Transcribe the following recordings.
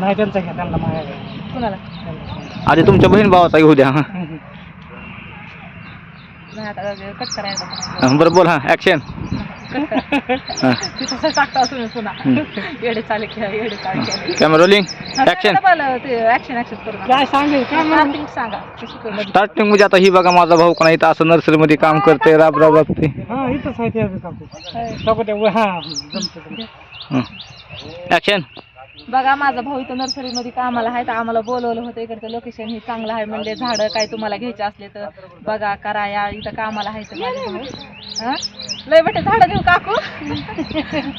नाही त्यांचा घ्या त्यांना मागायला कुणाला? आधी तुमच्या बहीण भावाचा घेऊ द्या. हा. नाही आता कट करायला हा, बरं बोल हा ऍक्शन हा. तिथं टाकता तुम्ही पुन्हा. येडे चाले खेळ येडे चाले खेळ. कॅमेरा रोलिंग ऍक्शन ते ऍक्शन ऍक्शन करू नका. काय सांगेल काय म्हणा Starting सांगा. कशी करू? स्टार्टिंग म्हणजे आता ही बघा माझा भाऊ कोणा इथं असं नर्सरीमध्ये काम करते राब राब राबते हा इथंच आहे ते अजून काकू सगळं ते हा जमतं ऍक्शन बघा माझा भाऊ इथं नर्सरीमध्ये कामाला आहे तर आम्हाला बोलवलं होतं इकडचं लोकेशन हे चांगलं आहे म्हणजे झाडं काय तुम्हाला घ्यायचे असले तर बघा करा या इथं कामाला आहे तर माझे भाऊ. हा? लय बेटे झाडं देऊ काकू.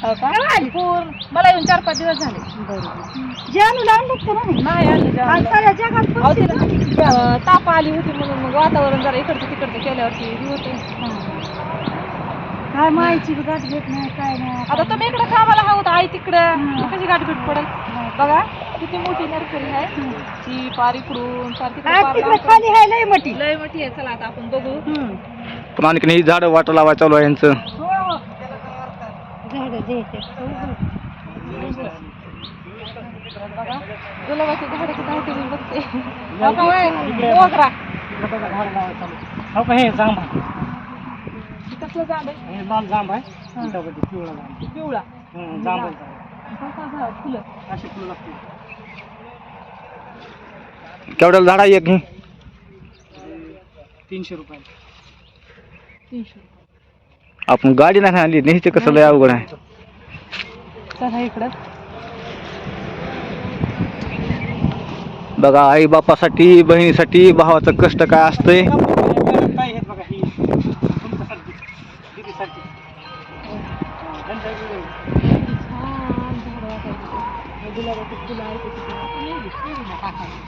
हो का? पूर्ण मला येऊन चार पाच दिवस झाले. नाही. अहो, तिला, अं, ताप आली होती म्हणून मग वातावरण जरा इकडचं तिकडचं केल्यावरती हे होतं. काय माहिती गाठ घेत नाही काय नाही. आता तुम्ही इकडे कामाला आहोत आई तिकडं. मग कशी गाठ भेट पडेल? बघा किती मोठी नर्सरी आहे. ती पार इकडून पार तिकडं आज पार तिकडे लांब. खाली आहे लय मोठी. लय मोठी आहे. चला आता आपण बघू. पण आणखी ही झाडं वाटा लावा चालू आहे यांचं. झाड बघा गुलाबाची झाडं किती आहे ते मी बघते. हो? मोगरा बघा. झाड लावायचं चालू. हो का हे जांब आहे कसलं झाड आहे. हे लाल जांब आहे. इथं बघ, पिवळा जांब पिवळा. हं, जांब आहे. कसा झाड फुलं. अशी फुलं लागतील. केवढ्याला झाड आहे एक ही तीनशे रुपये. तीनशे आपण गाडी नाही आणली न्यायचं कसं लय अवघड आहे. चला इकडं. बघा आई बापासाठी बहिणीसाठी भावाचं कष्ट काय असतंय?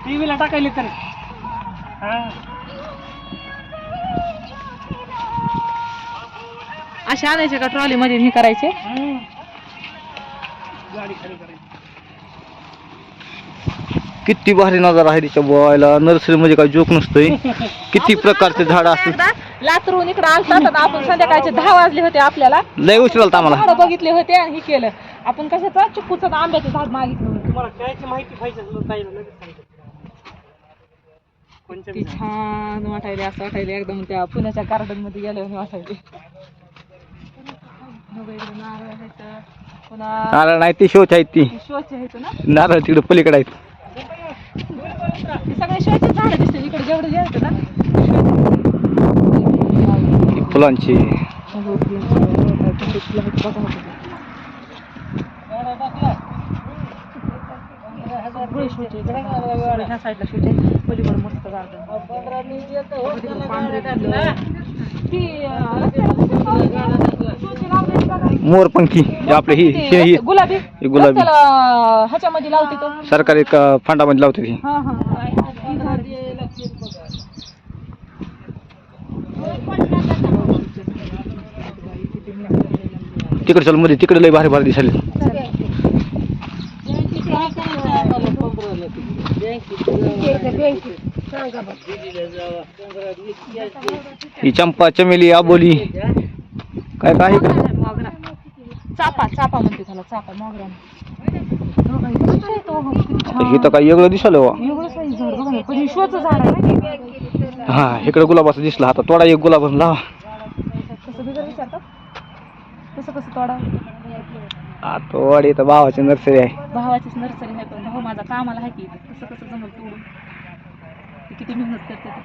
टीव्हीला टाकायले तर. हा. असे आणायचे का ट्रॉली मध्ये हे करायचे. गाडी खाली करायची. किती भारी नजारा आहे तिच्या बोवायला. नर्सरी म्हणजे काय जोक नसतंय. किती प्रकारचे झाड असतात. लातूरून इकडे आलतात आणि आपण संध्याकाळचे दहा वाजले होते आपल्याला. लय उशीर आम्हाला. झाडं बघितले होते आणि हे केलं. आपण कशाचं चिक्कूचं आंब्याचं झाड मागितलं. तुम्हाला त्याची माहिती पाहिजे असेल ताईला लगेच सांगतो कोणत्या ती छान वाटायले असं वाटायले एकदम त्या पुण्याच्या गार्डनमध्ये गेले वाटायले बघा इकडे नारळ आहेत पुन्हा नारळ नाही ती शोच आहेत ती शोचे आहेत ना नारळ तिकडे पलीकडे आहेत हे सगळे शोचे झाड दिसते इकडे जेवढे जे आहेत ना ती फुलांची सगळे शोचे ह्या साईडला शोचे पलीकडे मस्त गार्डन पांढरे फुलं. ती अं, रस्त्याला शोचे लावलेली बघा. मोरपंखी जे आपले ही ही- ही ते गुलाबी ही गुलाबी. रस्त्याला ह्याच्यामध्ये लावते तो सरकारी क- फंडामध्ये लावते ती हा हा तिकडे चलमध्ये तिकडे लय भारी भारी दिसायले ही चंपा चमेली आबोली काय काय? चापा चापा म्हणते त्याला चापा मोगरा. हे तर काय वेगळं पण हे? हा इकडे गुलाबाचं दिसला आता तोडा एक गुलाब लावा. तोडा? इथं भावाची नर्सरी आहे. भावाचीच नर्सरी आहे पण भाऊ माझा कामाला आहे की कसं कसं जमल तोडून. ते किती मेहनत करते ते.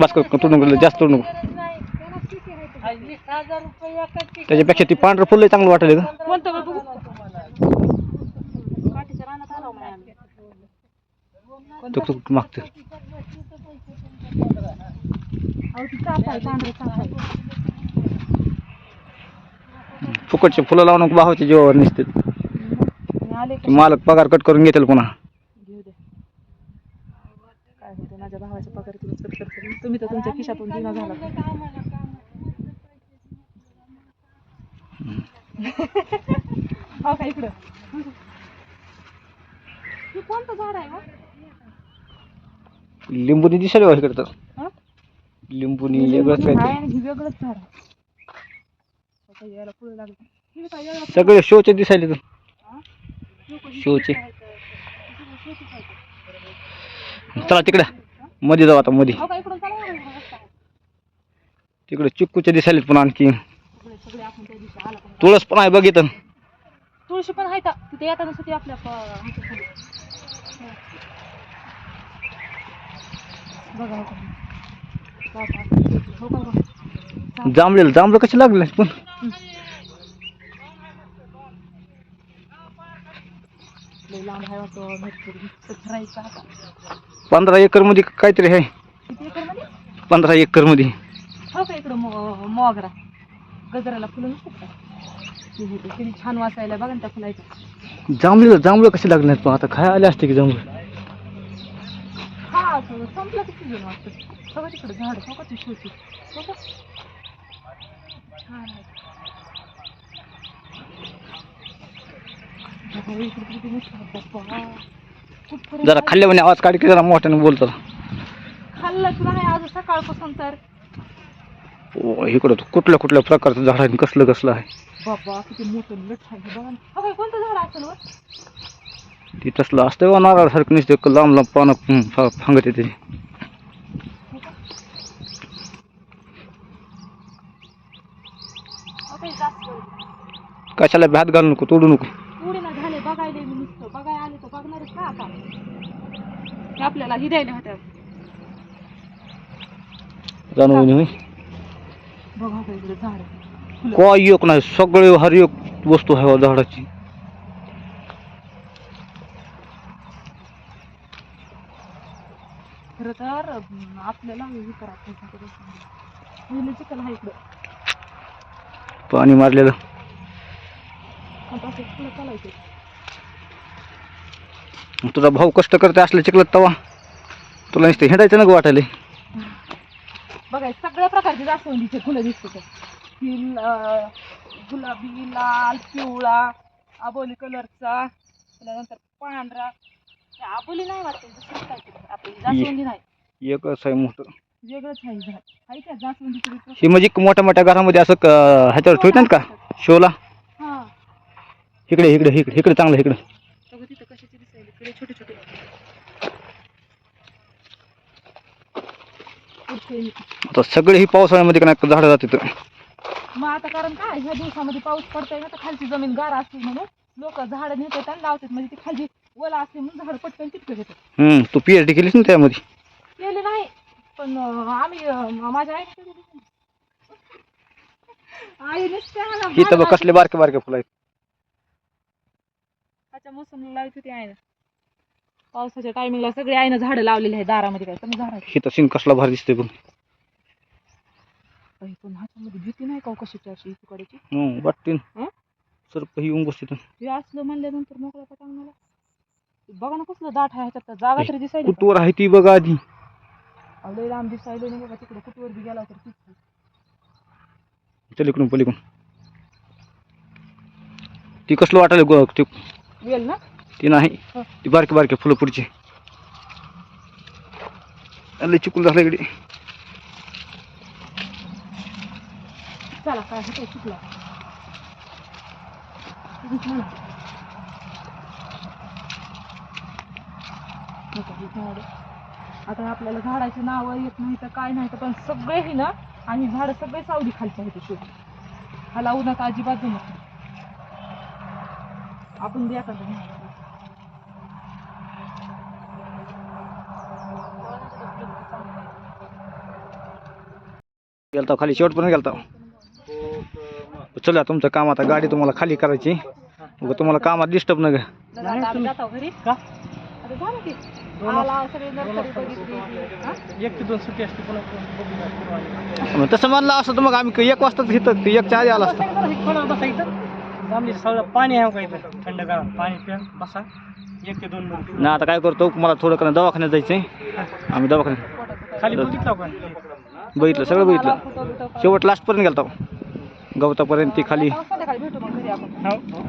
बस कर तोडू नको जास्त तोडू नको. त्याच्यापेक्षा ती पांढरं फुल चांगलं वाटलं का कोणतं बघ बघू? काठीच्या रानात आलो म्हणे आम्ही. तुक तुक मागतं अहो, ती चाफा आहे पांढरं चाफा आहे. फुकटचे फुलं लावून भावाच्या जीवावर नसते. मी आले का मालक पगार कट करून घेतील पुन्हा. काय होते माझ्या भावाच्या पगारातून कट करते तुम्ही तर तुमच्या खिशातून दिना झाला. हो का इकडं? हे कोणतं झाड आहे हो? लिंबूनी दिसायला बा इकडे तर. हं? लिंबूनी वेगळंच काय आहे आणि हे वेगळंच झाड आहे. लागलं. हे काय वेगळं सगळे शोचे दिसायले तर. हो? का चला. तिकडे चिक्कूचे दिसायलेत पण आणखी सगळे सगळे आपण त्या दिवशी आला पण तुळस पण आहे बघितलं तुळशी पण आहे तिथे येताना आपल्या. बघा हो. हो हो. जांभळेला जांभळं कशी लागले पण लांब आहे वाटतं भरपूर नुसतं फिरायचं आता. पंधरा एकरमध्ये काहीतरी आहे. किती एकरमध्ये? पंधरा एकरमध्ये. हो का इकडं मो मोगरा? गजराला फुलं नसतात का ते होते. किती छान वाचायला बघा ना त्या फुलायचं जांभळीला जांभळं कशी लागले पण आता? खाय आले असते की जांभळं? हा असं संपलं की सीजन वाटतं. सगळं तिकडं झाड हो का ते शोची हो का छान आहे बघा, इकडे किती मस्त आहे बाप्पा. कुठपर्यंत जरा खाल्ल्यामध्ये आवाज काढ की जरा मोठ्याने बोलतात खाल्लंच नाही आज सकाळपासून तर. इकडं कुठल्या कुठल्या प्रकारचं झाड आहे कसलं कसलं आहे? बाबा किती मोठं लठ आहे हो कोणतं झाड असेल वर ती तसलं असतं बा नारळासारखं नुसतं लांब लांब पानं हं, फांगत येते. हो कशाला भात घालू नको तोडू नको पुढे ना झाले बघायला मी नुसतं बघायला आले तर बघणारच का आता हे आपल्याला ही द्यायला होत्या. जाणून होय बघा का इकडे झाड. काय एक नाही सगळे हर एक वस्तू आहे झाडाची. खरं तर आपल्याला हे करायचं आहे इकडं. पाणी मारलेलं. चालायचं. तुझा भाऊ कष्ट करते असले चिकलत तवा. तुला नुसतं हिंडायचं नको वाटायला. बघा सगळ्या प्रकारचे जास्वंदीचे फुलं दिसतात ही अं, गुलाबी लाल पिवळा आबोली कलरचा त्यानंतर पांढरा. हे आबोली नाही वाटते दुसरं काय तरी. आपली जास्वंदी नाही. एकच आहे मोठं. वेगळंच आहे का जास्वंदीचं? हे म्हणजे मोठ्या मोठ्या घरामध्ये असं ह्याच्यावर ठेवतात का? शोला? हा. इकडे इकडे इकडे इकडे चांगलं इकडे बघा तिथं कशाचे दिसायले इकडे छोटे छोटे आता सगळे ही पावसाळ्यामध्ये का झाडं जातात मग आता कारण काय ह्या दिवसामध्ये पाऊस पडतोय ना तर खालची जमीन गार असते म्हणून लोक झाडं नेतात आणि लावतात. म्हणजे ती खाली ओला असते म्हणून झाड पटकन येतात हम्म तू पी एच डी केलीस ना त्यामध्ये? केले नाही पण आम्ही माझ्या आईने केली नाही. आई नुसते आम्हाला इथं बघ भांडवल- कसले बारके बारके फुलं आहेत. त्याच्या मोसमला लावत होती आईनं पावसाच्या टायमिंगला सगळे आईनं झाडं लावलेली आहे दारामध्ये काय कमी झाड आहे इथं सीन कसला भारी दिसते पण बाई, पण ह्याच्यामध्ये भीती नाही का हो कशाची अशी तिकडेची हं, वाटते हं? सर येऊन बसते हे असलं म्हणल्यानंतर मोकळ्या पटांगणाला बघा ना कसलं दाट आहे ह्याच्यात तर जागा तरी दिसायली का? आहे ती बघा आधी. अहो, लय लांब दिसायलो नाही बघा तिकडे कुठवर बी गेला तर आहे. चल इकडून पलीकडून. ती कसलं वाटायला गो ते वेल ना? ती नाही हं. ती बारके बारके फुलं पुढची लय चिकूल झालं इकडे होतं. नको, हे. आता आपल्याला झाडाची नावं येत नाही तर काय नाही तर पण सगळे ही ना आणि झाड सगळे सावली खालच्या आहेत शेवटी ह्याला उन्हात अजिबात जमत आपण द्या का गेलता खाली शेवटपर्यंत गेलता चला तुमचं काम आता गाडी तुम्हाला खाली करायची. उगा तुम्हाला कामात डिस्टर्ब नका. आता आम्ही जातो घरी. का? आता झालं की. आला सगळे नर्सरी बघितली. हा? एक ते दोन सुट्टी असते पुन्हा बघूया मग तसं म्हणलं असं तर मग आम्ही एक वाजताच इथं एकच्या आधी आला असतं. पाणी आहे थंड करा पाणी प्या बसा. एक ते दोन मिनिट. ना आता काय करतो? मला थोडं करणं दवाखान्यात जायचंय. आम्ही दवाखान्यात खाली बघितलं सगळं बघितलं. शेवट लास्टपर्यंत गेलता. गवतापर्यंत ती खाली. संध्याकाळी भेटू मग घरी आपण.